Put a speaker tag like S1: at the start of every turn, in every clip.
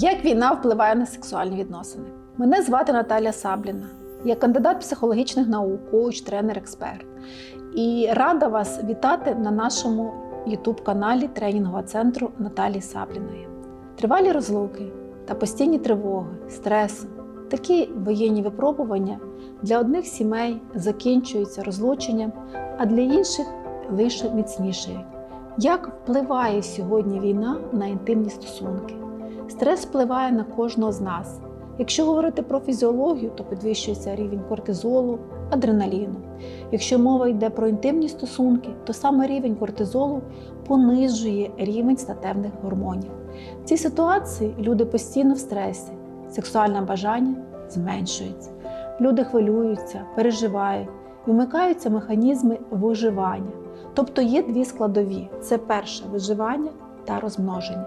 S1: Як війна впливає на сексуальні відносини? Мене звати Наталя Сабліна. Я кандидат психологічних наук, коуч, тренер, експерт. І рада вас вітати на нашому ютуб-каналі тренінгового центру Наталії Сабліної. Тривалі розлуки та постійні тривоги, стреси, такі воєнні випробування для одних сімей закінчуються розлученням, а для інших лише міцнішають. Як впливає сьогодні війна на інтимні стосунки? Стрес впливає на кожного з нас. Якщо говорити про фізіологію, то підвищується рівень кортизолу, адреналіну. Якщо мова йде про інтимні стосунки, то саме рівень кортизолу понижує рівень статевних гормонів. В цій ситуації люди постійно в стресі, сексуальне бажання зменшується. Люди хвилюються, переживають, вимикаються механізми виживання. Тобто є дві складові: це перше виживання та розмноження.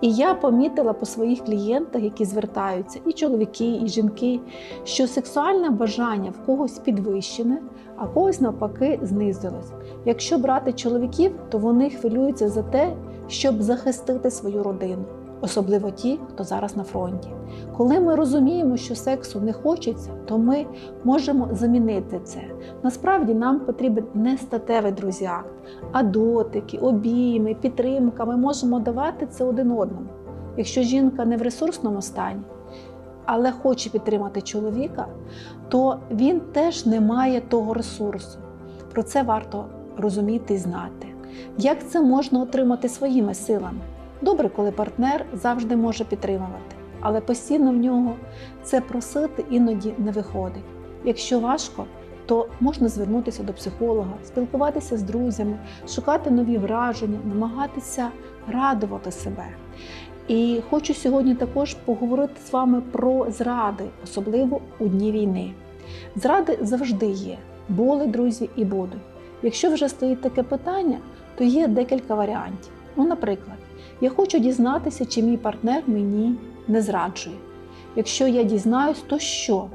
S1: І я помітила по своїх клієнтах, які звертаються, і чоловіки, і жінки, що сексуальне бажання в когось підвищене, а когось навпаки знизилось. Якщо брати чоловіків, то вони хвилюються за те, щоб захистити свою родину, особливо ті, хто зараз на фронті. Коли ми розуміємо, що сексу не хочеться, то ми можемо замінити це. Насправді нам потрібен не статевий друзі акт, а дотики, обійми, підтримка. Ми можемо давати це один одному. Якщо жінка не в ресурсному стані, але хоче підтримати чоловіка, то він теж не має того ресурсу. Про це варто розуміти і знати. Як це можна отримати своїми силами? Добре, коли партнер завжди може підтримувати, але постійно в нього це просити іноді не виходить. Якщо важко, то можна звернутися до психолога, спілкуватися з друзями, шукати нові враження, намагатися радувати себе. І хочу сьогодні також поговорити з вами про зради, особливо у дні війни. Зради завжди є, були друзі і будуть. Якщо вже стоїть таке питання, то є декілька варіантів. Ну, наприклад, я хочу дізнатися, чи мій партнер мені не зраджує. Якщо я дізнаюсь, то що?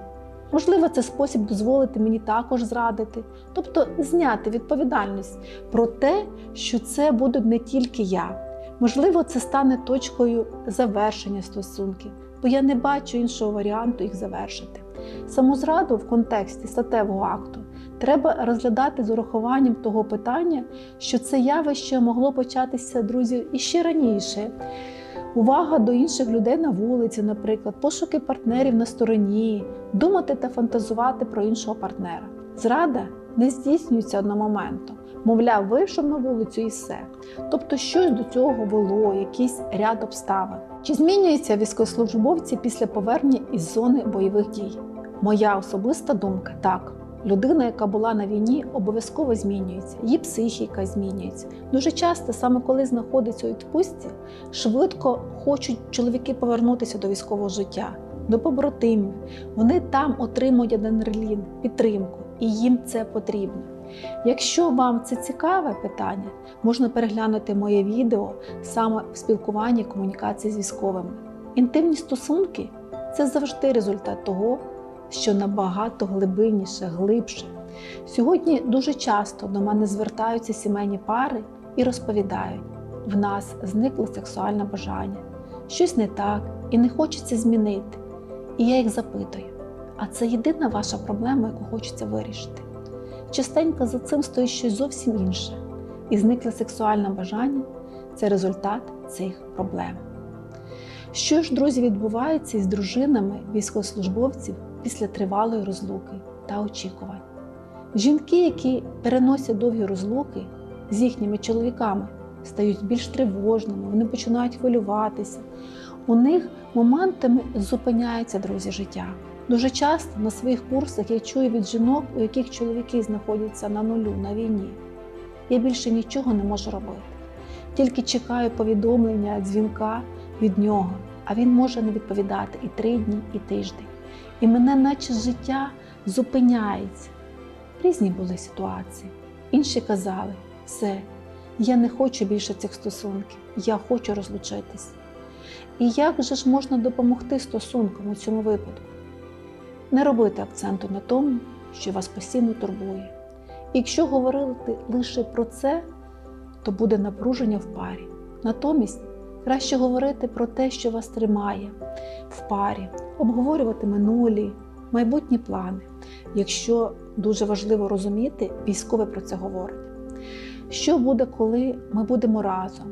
S1: Можливо, це спосіб дозволити мені також зрадити, тобто зняти відповідальність про те, що це буде не тільки я. Можливо, це стане точкою завершення стосунків, бо я не бачу іншого варіанту їх завершити. Самозраду в контексті статевого акту треба розглядати з урахуванням того питання, що це явище могло початися, друзі, іще раніше. Увага до інших людей на вулиці, наприклад, пошуки партнерів на стороні, думати та фантазувати про іншого партнера. Зрада не здійснюється одномоментно. Мовляв, вийшов на вулицю і все. Тобто щось до цього вело, якийсь ряд обставин. Чи змінюються військовослужбовці після повернення із зони бойових дій? Моя особиста думка так. Людина, яка була на війні, обов'язково змінюється, її психіка змінюється. Дуже часто, саме коли знаходиться у відпустці, швидко хочуть чоловіки повернутися до військового життя, до побратимів. Вони там отримують адреналін, підтримку, і їм це потрібно. Якщо вам це цікаве питання, можна переглянути моє відео саме в спілкуванні комунікації з військовими. Інтимні стосунки це завжди результат того, що набагато глибинніше, глибше. Сьогодні дуже часто до мене звертаються сімейні пари і розповідають: в нас зникло сексуальне бажання, щось не так і не хочеться змінити. І я їх запитую: а це єдина ваша проблема, яку хочеться вирішити? Частенько за цим стоїть щось зовсім інше, і зникле сексуальне бажання це результат цих проблем. Що ж, друзі, відбувається із дружинами військовослужбовців після тривалої розлуки та очікувань? Жінки, які переносять довгі розлуки з їхніми чоловіками, стають більш тривожними, вони починають хвилюватися. У них моментами зупиняється друзі життя. Дуже часто на своїх курсах я чую від жінок, у яких чоловіки знаходяться на нулю на війні. Я більше нічого не можу робити. Тільки чекаю повідомлення, дзвінка від нього, а він може не відповідати і три дні, і тиждень. І мене, наче життя, зупиняється. Різні були ситуації. Інші казали, все, я не хочу більше цих стосунків, я хочу розлучитись. І як же ж можна допомогти стосункам у цьому випадку? Не робити акценту на тому, що вас постійно турбує. Якщо говорити лише про це, то буде напруження в парі. Натомість Краще говорити про те, що вас тримає в парі, обговорювати минулі, майбутні плани. Якщо дуже важливо розуміти, військовий про це говорить. Що буде, коли ми будемо разом?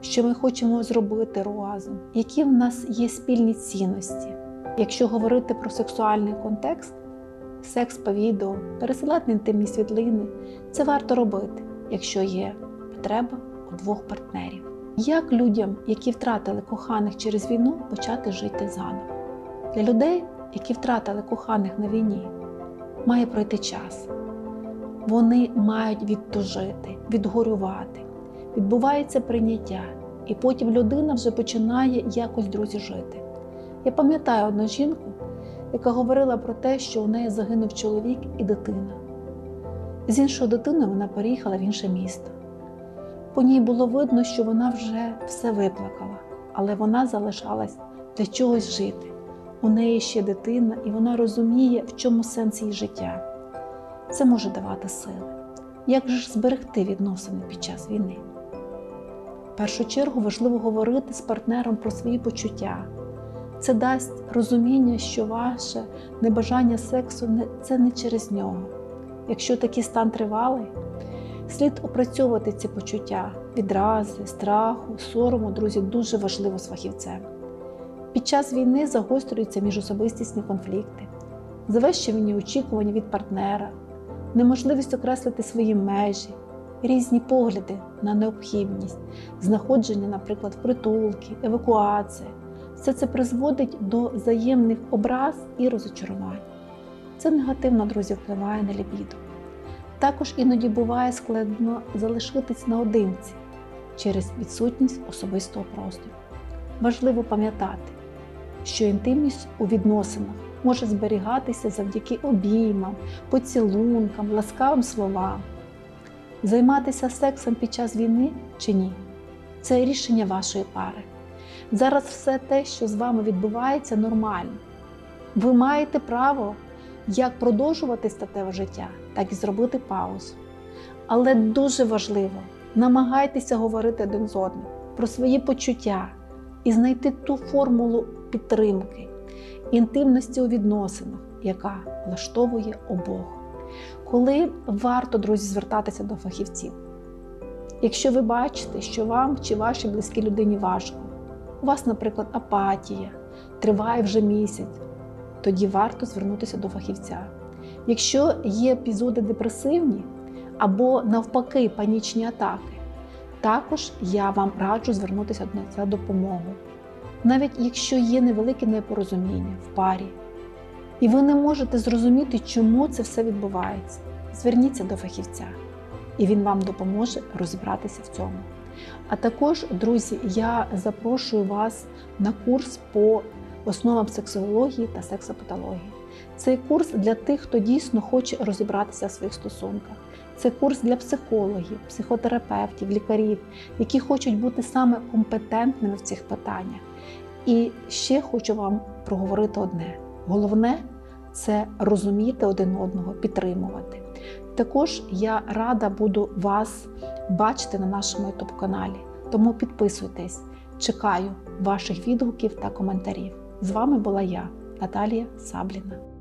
S1: Що ми хочемо зробити разом? Які в нас є спільні цінності? Якщо говорити про сексуальний контекст, секс по відео, пересилати інтимні світлини, це варто робити, якщо є потреба у двох партнерів. Як людям, які втратили коханих через війну, почати жити заново? Для людей, які втратили коханих на війні, має пройти час. Вони мають відтужити, відгорювати. Відбувається прийняття, і потім людина вже починає якось друзі жити. Я пам'ятаю одну жінку, яка говорила про те, що у неї загинув чоловік і дитина. З іншою дитиною вона переїхала в інше місто. По ній було видно, що вона вже все виплакала, але вона залишалась для чогось жити. У неї ще дитина, і вона розуміє, в чому сенс її життя. Це може давати сили. Як же ж зберегти відносини під час війни? В першу чергу важливо говорити з партнером про свої почуття. Це дасть розуміння, що ваше небажання сексу це не через нього. Якщо такий стан тривалий, слід опрацьовувати ці почуття відрази, страху, сорому, друзі, дуже важливо з фахівцем. Під час війни загострюються міжособистісні конфлікти, завищені очікування від партнера, неможливість окреслити свої межі, різні погляди на необхідність, знаходження, наприклад, притулки, евакуації. Все це призводить до взаємних образ і розочарувань. Це негативно, друзі, впливає на лібідо. Також іноді буває складно залишитись наодинці через відсутність особистого простору. Важливо пам'ятати, що інтимність у відносинах може зберігатися завдяки обіймам, поцілункам, ласкавим словам. Займатися сексом під час війни чи ні це рішення вашої пари. Зараз все те, що з вами відбувається, нормально. Ви маєте право як продовжувати статеве життя, так і зробити паузу. Але дуже важливо намагайтеся говорити один з одним про свої почуття і знайти ту формулу підтримки, інтимності у відносинах, яка влаштовує обох. Коли варто, друзі, звертатися до фахівців? Якщо ви бачите, що вам чи вашій близькій людині важко, у вас, наприклад, апатія, триває вже місяць, тоді варто звернутися до фахівця. Якщо є епізоди депресивні або навпаки панічні атаки, також я вам раджу звернутися за допомогою. Навіть якщо є невелике непорозуміння в парі, і ви не можете зрозуміти, чому це все відбувається, зверніться до фахівця, і він вам допоможе розібратися в цьому. А також, друзі, я запрошую вас на курс по основам сексології та сексопатології. Цей курс для тих, хто дійсно хоче розібратися в своїх стосунках. Це курс для психологів, психотерапевтів, лікарів, які хочуть бути саме компетентними в цих питаннях. І ще хочу вам проговорити одне: головне це розуміти один одного, підтримувати. Також я рада буду вас бачити на нашому youtube каналі. Тому підписуйтесь, чекаю ваших відгуків та коментарів. З вами була я, Наталія Сабліна.